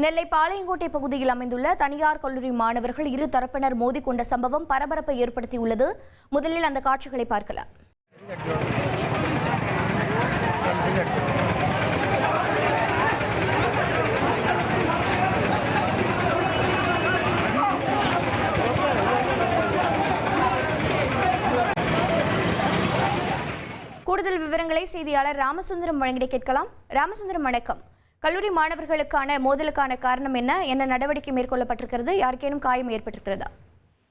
நெல்லை பாளையங்கோட்டை பகுதியில் அமைந்துள்ள தனியார் கல்லூரி மாணவர்கள் இரு தரப்பினர் மோதிக்கொண்ட சம்பவம் பரபரப்பை ஏற்படுத்தியுள்ளது. முதலில் அந்த காட்சிகளை பார்க்கலாம். கூடுதல் விவரங்களை செய்தியாளர் ராமசுந்தரம் வழங்கிட கேட்கலாம். ராமசுந்தரம் வணக்கம். கல்லூரி மாணவர்களுக்கான மோதலுக்கான காரணம் என்ன? என்ன நடவடிக்கை மேற்கொள்ளப்பட்டிருக்கிறது? யாருக்கேனும் காயம் ஏற்பட்டிருக்கிறதா?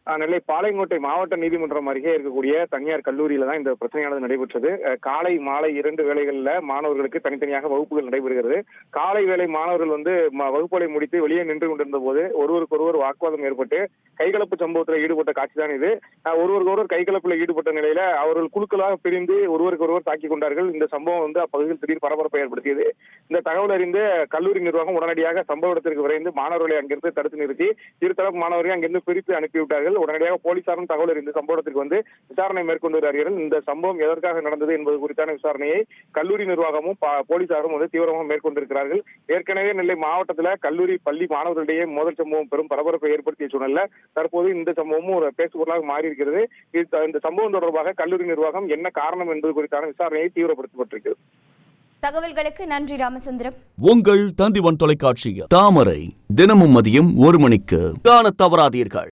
நெல்லை பாளையங்கோட்டை மாவட்ட நீதிமன்றம் அருகே இருக்கக்கூடிய தனியார் கல்லூரியில தான் இந்த பிரச்சனையானது நடைபெற்றது. காலை மாலை இரண்டு வேளைகளில் மாணவர்களுக்கு தனித்தனியாக வகுப்புகள் நடைபெறுகிறது. காலை வேளை மாணவர்கள் வந்து வகுப்புகளை முடித்து வெளியே நின்று கொண்டிருந்த போது ஒருவருக்கு ஒருவர் வாக்குவாதம் ஏற்பட்டு கைகலப்பு சம்பவத்தில் ஈடுபட்ட காட்சி தான் இது. அஹ் ஒருவருக்கு ஒருவர் கைகலப்பில் ஈடுபட்ட நிலையில அவர்கள் குழுக்களாக பிரிந்து ஒருவருக்கு ஒருவர் தாக்கிக் கொண்டார்கள். இந்த சம்பவம் வந்து அப்பகுதியில் திடீர் பரபரப்பை ஏற்படுத்தியது. இந்த தகவல் அறிந்து கல்லூரி நிர்வாகம் உடனடியாக சம்பவ இடத்திற்கு விரைந்து மாணவர்களை அங்கிருந்து தடுத்து நிறுத்தி இருதரப்பு மாணவர்களை அங்கிருந்து பிரித்து அனுப்பிவிட்டார்கள். உடனடியாக போலீசாரும் தகவல் அறிந்து சம்பவ இடத்திற்கு வந்து விசாரணை மேற்கொண்டு வருகிறார்கள் இந்த சம்பவம் எதற்காக நடந்தது என்பது குறித்தான விசாரணையை கல்லூரி நிர்வாகமும் போலீசாரும் வந்து தீவிரமாக மேற்கொண்டிருக்கிறார்கள். ஏற்கனவே நெல்லை மாவட்டத்தில் கல்லூரி பள்ளி மாணவர்களிடையே மோதல் சம்பவம் பெரும் பரபரப்பை ஏற்படுத்திய சூழல்ல தற்போது இந்த சம்பவமும் ஒரு பேசுபொருளாக மாறி இருக்கிறது இது- இந்த சம்பவம் தொடர்பாக கல்லூரி நிர்வாகம் என்ன காரணம் என்பது குறித்தான விசாரணையை தீவிரப்படுத்தப்பட்டிருக்கிறது. தகவல்களுக்கு நன்றி ராமசுந்தரம். உங்கள் தந்திவன் தொலைக்காட்சியில் தாமரை தினமும் மதியம் ஒரு மணிக்கு. காணத் தவறாதீர்கள்.